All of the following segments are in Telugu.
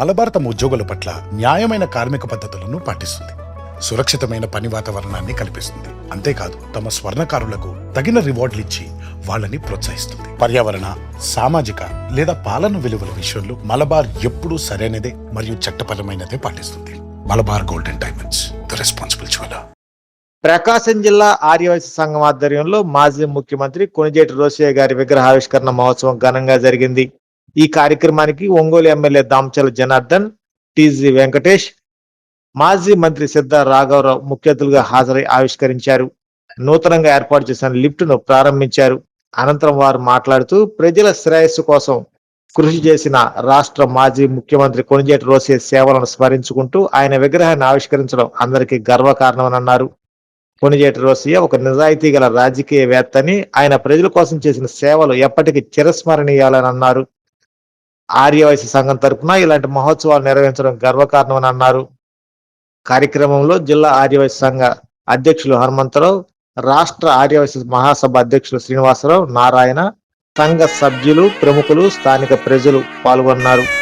మలబార్ తమ ఉద్యోగుల పట్ల న్యాయమైన కార్మిక పద్ధతులను పాటిస్తుంది. సురక్షితమైన పని వాతావరణాన్ని కల్పిస్తుంది. అంతేకాదు తమ స్వర్ణకారులకు తగిన రివార్డులు ఇచ్చి వాళ్ళని ప్రోత్సహిస్తుంది. పర్యావరణ సామాజిక లేదా పాలన విలువల విషయంలో మలబార్ ఎప్పుడూ సరైనదే మరియు చట్టపరమైనదే పాటిస్తుంది. Malabar golden diamonds the responsible jeweller. Prakasam జిల్లా ఆర్యవైశ్య సంఘం ఆధ్వర్యంలో మాజీ ముఖ్యమంత్రి కొనిజేటి రోసయ్య గారి విగ్రహావిష్కరణ మహోత్సవం ఘనంగా జరిగింది. ఈ కార్యక్రమానికి ఒంగోలు ఎమ్మెల్యే దామచల జనార్దన్ టిజి వెంకటేష్ మాజీ మంత్రి సిద్ధ రాఘవరావు ముఖ్య అతిథులుగా హాజరై ఆవిష్కరించారు. నూతనంగా ఏర్పాటు చేసిన లిఫ్ట్ను ప్రారంభించారు. అనంతరం వారు మాట్లాడుతూ ప్రజల శ్రేయస్సు కోసం కృషి చేసిన రాష్ట్ర మాజీ ముఖ్యమంత్రి కొనిజేటి రోసే సేవలను స్మరించుకుంటూ ఆయన విగ్రహాన్ని ఆవిష్కరించడం అందరికీ గర్వకారణమన్నారు కొనిజేటి రోసయ్య ఒక నిజాయితీ గల రాజకీయవేత్తని ఆయన ప్రజల కోసం చేసిన సేవలు ఎప్పటికీ చిరస్మరణీయాలని అన్నారు ఆర్యవైశ్య సంఘం తరపున ఇలాంటి మహోత్సవాలు నిర్వహించడం గర్వకారణమని అన్నారు. కార్యక్రమంలో జిల్లా ఆర్యవైశ్య సంఘ అధ్యక్షులు హనుమంతరావు రాష్ట్ర ఆర్యవైశ్య మహాసభ అధ్యక్షులు శ్రీనివాసరావు నారాయణ సంఘ సభ్యులు ప్రముఖులు స్థానిక ప్రజలు పాల్గొన్నారు.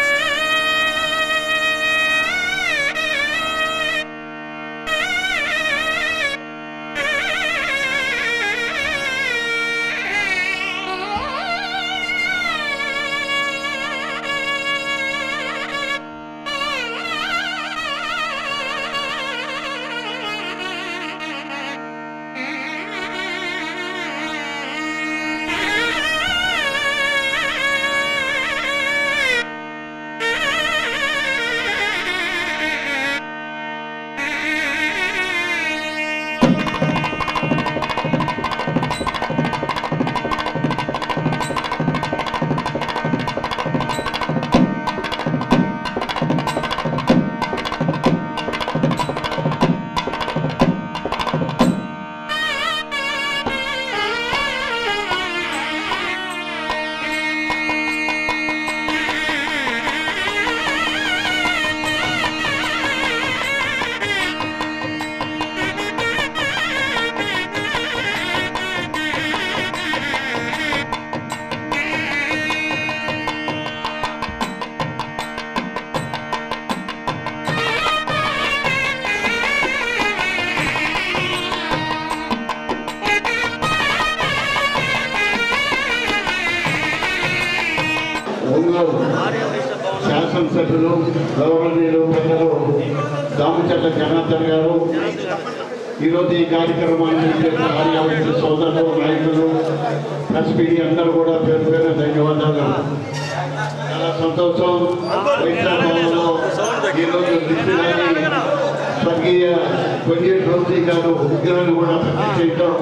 ఈరోజు ఈ కార్యక్రమాన్ని ఆర్యవైశ్య సోదరులు నాయకులు ప్రెస్ మీడియా అందరూ కూడా పేరు పేరు ధన్యవాదాలు. చాలా సంతోషం. వైశాఖంలో ఈరోజు స్వర్గీయ కొయ్యేటి రోజీ గారు విగ్రహాన్ని కూడా ప్రతిష్ఠ చేయడం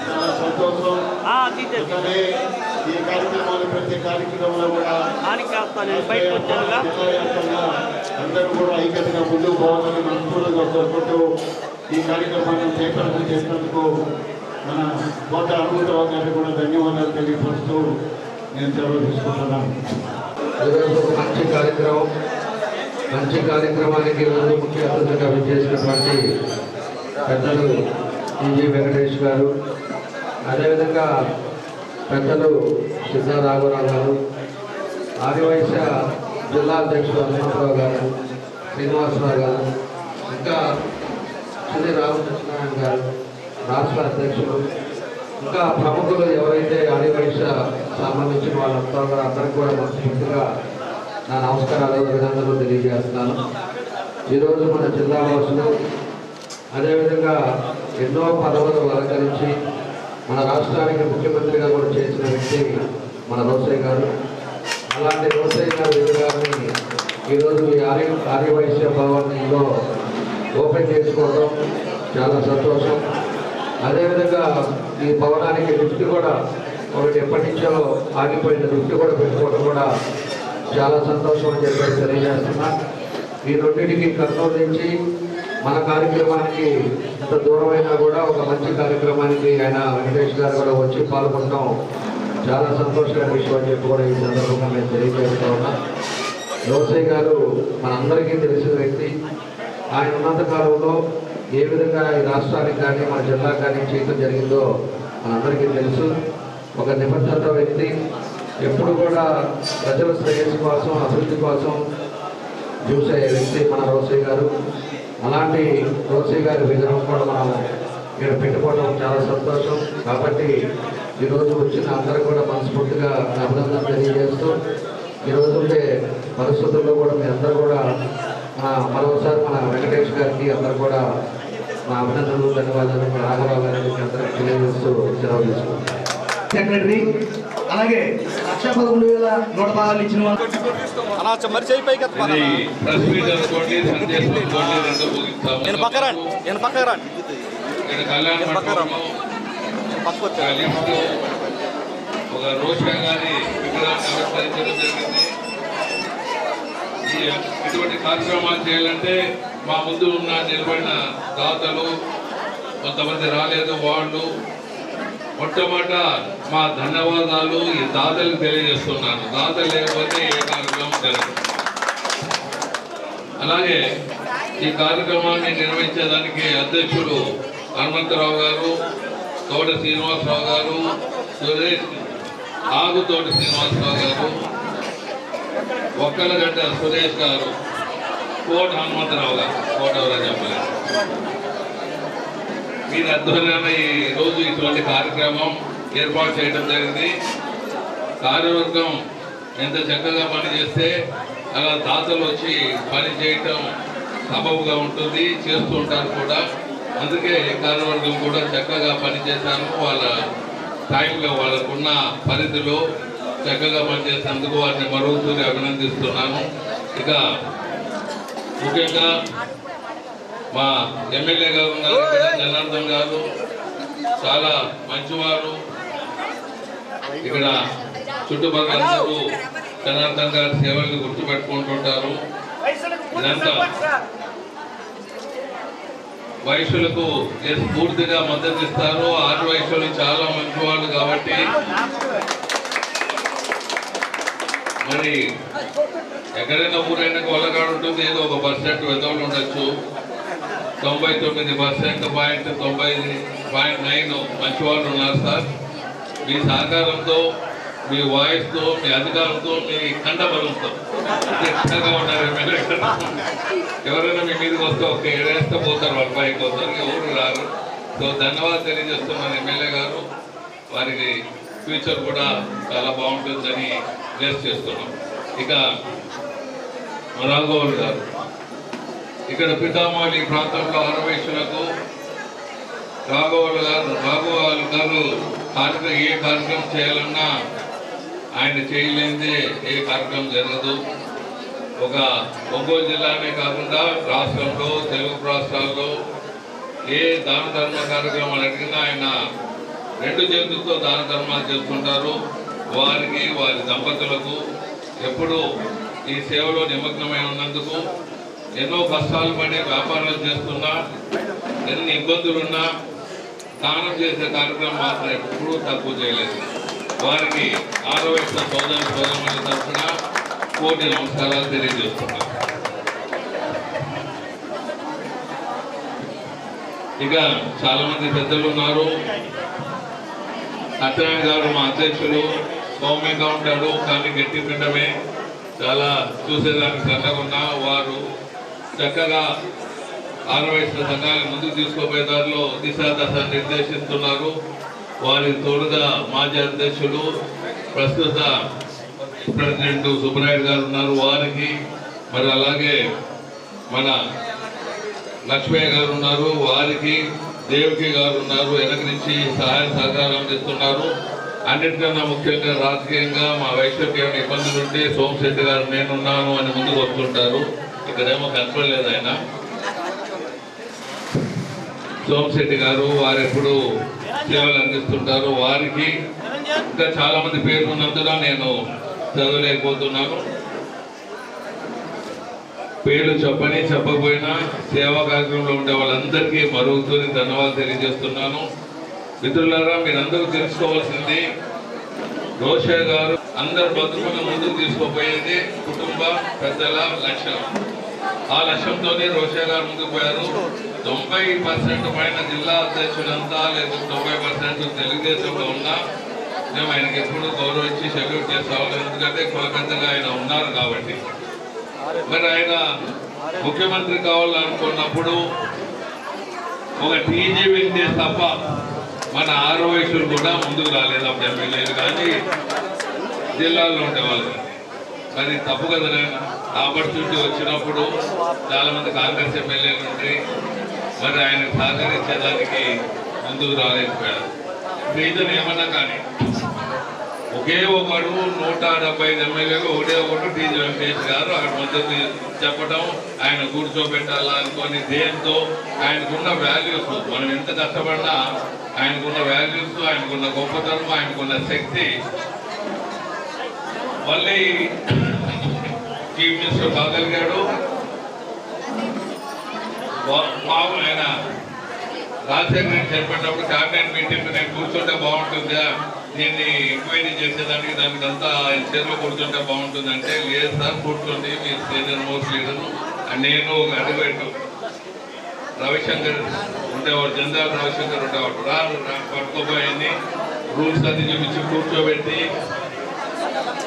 చాలా సంతోషం. ఈ కార్యక్రమాలు ప్రతి కార్యక్రమంలో కూడా అందరూ కూడా ఐక్యతగా ముందుకు పోవాలని మనస్ఫూర్తిగా కోరుకుంటూ ఈ కార్యక్రమాన్ని చేపట్టం చేసినందుకు మన కోట అనంతరావు గారికి కూడా ధన్యవాదాలు తెలియపరుస్తూ నేను సెలవు తీసుకుంటున్నాను. మంచి కార్యక్రమం మంచి కార్యక్రమానికి ముఖ్య అతిథిగా విచ్చేసినటువంటి పెద్దలు టీజీ వెంకటేష్ గారు అదేవిధంగా పెద్దలు సిద్ధా రాఘవరావు గారు ఆదివైశ్య జిల్లా అధ్యక్షుడు హనుమంతరావు గారు శ్రీనివాసరావు గారు ఇంకా శ్రీ రామకృష్ణారాయణ గారు రాష్ట్ర అధ్యక్షులు ఇంకా ప్రముఖులు ఎవరైతే ఆదివైశ్య సంబంధించిన వాళ్ళంతా కూడా అందరికీ కూడా మనస్ఫూర్తిగా నా నమస్కారాలు అభినందనలు తెలియజేస్తున్నాను. ఈరోజు మన జిల్లా వాసులు అదేవిధంగా ఎన్నో పదవులు అలంకరించి మన రాష్ట్రానికి ముఖ్యమంత్రిగా కూడా చేసిన వ్యక్తి మన రోసయ్య గారు. అలాంటి రోసయ్య విగ్రహాన్ని ఈరోజు ఈ ఆర్య ఆర్యవైశ్య భవనంలో ఓపెన్ చేసుకోవడం చాలా సంతోషం. అదేవిధంగా ఈ భవనానికి లిఫ్ట్ కూడా ఒకటి ఎప్పటి నుంచో ఆగిపోయిన లిఫ్ట్ కూడా పెట్టుకోవడం కూడా చాలా సంతోషం అని చెప్పి తెలియజేస్తున్నా. ఈ రెండింటికి కర్నూలు నుంచి మన కార్యక్రమానికి ఇంత దూరమైనా కూడా ఒక మంచి కార్యక్రమానికి ఆయన వెంకటేష్ గారు కూడా వచ్చి పాల్గొనడం చాలా సంతోషంగా విషయం అని చెప్పి కూడా ఈ సందర్భంగా నేను తెలియజేస్తా ఉన్నా. రోసయ్య గారు మనందరికీ తెలిసిన వ్యక్తి. ఆయన ఉన్నంత కాలంలో ఏ విధంగా ఈ రాష్ట్రానికి కానీ మన జిల్లాకు కానీ చేయటం జరిగిందో మనందరికీ తెలుసు. ఒక నిబద్ధత వ్యక్తి. ఎప్పుడు కూడా ప్రజల శ్రేయస్సు కోసం అభివృద్ధి కోసం చూసే వ్యక్తి మన రోసే గారు. అలాంటి రోసే గారి విగ్రహం కూడా మనం ఇక్కడ పెట్టుకోవడం చాలా సంతోషం. కాబట్టి ఈరోజు వచ్చిన అందరూ కూడా మనస్ఫూర్తిగా అభినందన తెలియజేస్తూ ఈరోజు ఉండే పరిస్థితుల్లో కూడా మీ అందరూ కూడా ఆ, మరోసారి మన వెంకటేష్ గారికి అందరూ కూడా మా అభినందనలు ధన్యవాదాలు మా రాఘరావు గారికి అందరికీ తెలియజేస్తూ సెలవు తీసుకుంటాం సెక్రటరీ అలాగే లక్ష పదకొండు వేల నూట పదహారు ఇచ్చిన వాళ్ళు. ఇది ప్రెస్ మీట్ అనుకోండి సందేశం అనుకోండి రెండు ముగిస్తాము. నేను పక్క రాండి నేను రాండి ఇక్కడ కళ్యాణ మండపంలో పక్క ఒక ఒక రోషా గారి విగ్రహాన్ని ఆవిష్కరించడం జరిగింది. ఇటువంటి కార్యక్రమాలు చేయాలంటే మా ముందు ఉన్న నిలబడిన దాతలు కొంతమంది రాలేదు వాళ్ళు. మొట్టమొదట మా ధన్యవాదాలు ఈ దాతలకు తెలియజేస్తున్నాను. దాతలు లేకపోతే ఏ కార్యక్రమం జరగదు. అలాగే ఈ కార్యక్రమాన్ని నిర్వహించేదానికి అధ్యక్షుడు హనుమంతరావు గారు తోట శ్రీనివాసరావు గారు సురేష్ ఆగుతోటి శ్రీనివాసరావు గారు ఒక్కలగడ్డ సురేష్ గారు కోట హనుమంతరావు గారు కోట ఎవరో చెప్పలేదు మీరు ఈ రోజు ఇటువంటి కార్యక్రమం ఏర్పాటు చేయడం జరిగింది. కార్యవర్గం ఎంత చక్కగా పనిచేస్తే అలా దాతలు వచ్చి పని చేయటం సబబుగా ఉంటుంది చేస్తూ ఉంటారు కూడా. అందుకే కార్యవర్గం కూడా చక్కగా పనిచేశారు వాళ్ళ టైంలో వాళ్ళకున్న పరిధిలో చక్కగా పనిచేసినందుకు వారిని మరోసారి అభినందిస్తున్నాను ఇక ముఖ్యంగా మా ఎమ్మెల్యే గారు ఉన్నారు. జనార్దన్ గారు చాలా మంచివారు. ఇక్కడ చుట్టుపక్కల అందరూ జనార్దన్ గారి సేవల్ని గుర్తుపెట్టుకుంటుంటారు. ఇదంతా వయసులకు పూర్తిగా మద్దతు ఇస్తారు. ఆరు వయసులు చాలా మంచివాళ్ళు కాబట్టి. మరి ఎక్కడైనా ఊరైనా కొలగాడు ఉంటుంది ఏదో ఒక పర్సెంట్ వెదవులు ఉండొచ్చు. తొంభై తొమ్మిది పర్సెంట్ పాయింట్ తొంభై పాయింట్ నైన్ మంచివాళ్ళు ఉన్నారు సార్. మీ సహకారంతో మీ వాయిస్తో మీ అధికారంతో మీ కండబలంతో దిట్టగా ఉన్నారు ఎవరైనా మీ మీదకి వస్తే ఒక ఏడేస్తే పోతారు వాళ్ళ పైకి వస్తారు ఎవరు రారు. సో ధన్యవాదాలు తెలియజేస్తున్నాను ఎమ్మెల్యే గారు. వారికి ఫ్యూచర్ కూడా చాలా బాగుంటుందని ప్లేస్ చేస్తున్నాం. ఇక రాఘవన్ గారు. ఇక్కడ పితామహులు ఈ ప్రాంతంలో ఆరవయసులకు రాఘవల్ గారు రాఘవల్ గారు కార్యక్రమం ఏ కార్యక్రమం చేయాలన్నా ఆయన చేయలేనిదే ఏ కార్యక్రమం జరగదు. ఒక ఒంగోలు జిల్లానే కాకుండా రాష్ట్రంలో తెలుగు రాష్ట్రాల్లో ఏ దాన ధర్మ కార్యక్రమాలు అడిగినా ఆయన రెండు చేతులతో దాన ధర్మాలు చేస్తుంటారు. వారికి వారి దంపతులకు ఎప్పుడు ఈ సేవలో నిమగ్నమై ఉన్నందుకు ఎన్నో కష్టాలు పడి వ్యాపారాలు చేస్తున్నా ఎన్ని ఇబ్బందులున్నా దానం చేసే కార్యక్రమం మాత్రం ఎప్పుడూ తక్కువ చేయలేదు. వారికి ఆరో వయసు సోదర సోదరుల తరఫున కోటి నమస్కారాలు తెలియజేస్తున్నాం. ఇక చాలా మంది పెద్దలు ఉన్నారు. సత్యనారాయణ గారు మా అధ్యక్షులు సౌమ్యంగా ఉంటాడు కానీ గట్టి పిండమే చాలా చూసేదానికి చక్కగా వారు చక్కగా ఆరు సంఘాన్ని ముందుకు తీసుకోపోయే దారిలో దిశా దశ నిర్దేశిస్తున్నారు. వారికి తోడుగా మాజీ అధ్యక్షులు ప్రస్తుత ప్రెసిడెంట్ సుబ్బరాయుడు గారు ఉన్నారు. వారికి మరి అలాగే మన లక్ష్మయ్య గారు ఉన్నారు. వారికి దేవికి గారు ఉన్నారు. వెనక నుంచి సహాయ సహకారం అందిస్తున్నారు. అన్నిటికన్నా ముఖ్యంగా రాజకీయంగా మా వైశ్యకి ఏమైనా ఇబ్బందులు ఉంటే సోమశెట్టి గారు నేనున్నాను అని ముందుకు వస్తుంటారు. ఇక్కడేమో కనపడలేదు ఆయన. సోమశెట్టి గారు వారు ఎప్పుడు సేవలు అందిస్తుంటారు. వారికి ఇంకా చాలా మంది పేర్లు ఉన్నందున నేను చదవలేకపోతున్నాను. పేర్లు చెప్పని చెప్పకపోయినా సేవా కార్యక్రమంలో ఉండే వాళ్ళందరికీ మరుగుతూనే ధన్యవాదాలు తెలియజేస్తున్నాను. మిత్రులారా మీరందరూ తెలుసుకోవాల్సింది రోషే గారు అందరు బతుకుని ముందుకు తీసుకుపోయేది కుటుంబ పెద్దల లక్ష్యం. ఆ లక్ష్యంతోనే రోషయ్య గారు ముందుకు పోయారు. తొంభై పర్సెంట్ పైన జిల్లా అధ్యక్షులంతా లేదా. తొంభై పర్సెంట్ తెలుగుదేశంలో ఉన్నా మేము ఆయనకి ఎప్పుడు గౌరవించి సెల్యూట్ చేస్తాము ఎందుకంటే కులకంతగా ఆయన ఉన్నారు కాబట్టి. మరి ఆయన ముఖ్యమంత్రి కావాలనుకున్నప్పుడు ఒక టీజీ వెంకటేష్ తప్ప మన ఆరు వయసులు కూడా ముందుకు రాలేదు. అప్పుడు ఎమ్మెల్యేలు కానీ జిల్లాల్లో ఉండేవాళ్ళు. మరి తప్పు కదా ఆపర్చునిటీ వచ్చినప్పుడు చాలా మంది కాంగ్రెస్ ఎమ్మెల్యేలు ఉండి మరి ఆయన సహకరించేదానికి ముందుకు రాలేకపోయారు రీజన్ ఏమన్నా కానీ ఒకే ఒకడు నూట డెబ్బై ఐదు ఎమ్మెల్యేలు ఒకటే ఒకటి టీజీ వెంకటేష్ గారు అక్కడ మద్దతు చెప్పడం ఆయన కూర్చోబెట్టాలా అనుకొని దేంతో ఆయనకున్న వాల్యూస్ మనం ఎంత కష్టపడినా ఆయనకున్న వాల్యూస్ ఆయనకున్న గొప్పతనం ఆయనకున్న శక్తి మళ్ళీ చీఫ్ మినిస్టర్ కాగలిగాడు బా- బాగు ఆయన రాజశేఖర రెడ్డి చెప్పేటప్పుడు క్యాబినెట్ మీటింగ్ నేను కూర్చుంటే బాగుంటుందా? దీన్ని ఎంక్వైరీ చేసేదానికి దానికి అంతా ఆయన చేతిలో కూర్చుంటే బాగుంటుందంటే లేదు సార్ కూర్చోండి మీరు సీనియర్ మోస్ట్ లీడర్ నేను ఒక అడ్వకేట్ రవిశంకర్ ఉండేవాడు జనరల్ రవిశంకర్ ఉండేవాడు. రా రా, పట్టుకోపోయింది రూల్స్ అన్ని చూపించి కూర్చోబెట్టి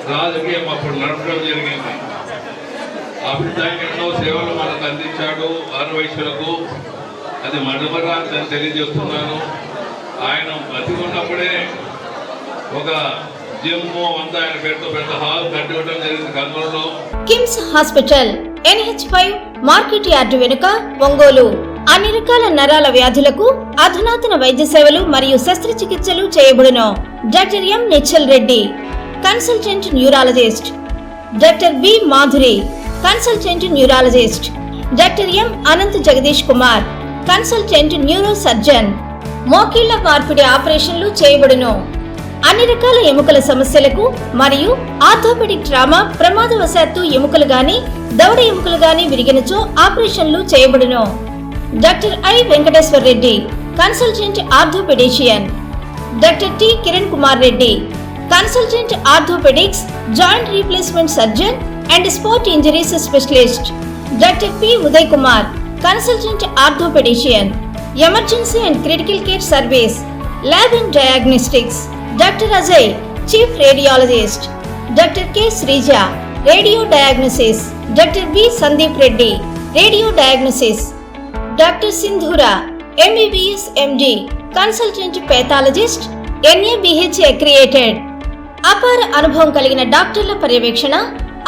రాజకీయం అప్పుడు నడపడం జరిగింది. అప్పుడు ఎన్నో సేవలు మనకు అందించాడు ఆరు అది మడమరాంతి తెలియజేస్తున్నాను. ఆయన బతికున్నప్పుడే ఒక KIMS hospital NH five market yard వెనుక ఒంగోలు. అన్ని రకాల నరాల వ్యాధులకు అధునాతన వైద్య సేవలు మరియు శస్త్రచికిత్సలు చేయబడును. Doctor M. Nichal Reddy consultant neurologist. Doctor B Madhuri consultant neurologist doctor M Anant Jagadish Kumar consultant neuro surgeon మోకీళ్ళ మార్పిడి ఆపరేషన్లు చేయబడును. అన్ని రకాల ఎముకల సమస్యలకు మరియు ఆర్థోపెడిక్ ట్రామా ప్రమాదవశాత్తు ఎముకలు గాని దవడ ఎముకలు గాని విరిగినచో ఆపరేషన్లు చేయబడును. Doctor I Venkateshwar Reddy consultant orthopaedician. Doctor T Kiran Kumar Reddy consultant orthopaedics joint replacement surgeon and sport injuries specialist doctor P Uday Kumar consultant orthopaedician emergency and critical care service lab and diagnostics doctor Ajay chief radiologist doctor K Sreeja radio diagnosis doctor B Sandeep Reddy radio diagnosis doctor Sindhura MBBS MD consultant pathologist NABH accredited అపార అనుభవం కలిగిన డాక్టర్ల పర్యవేక్షణ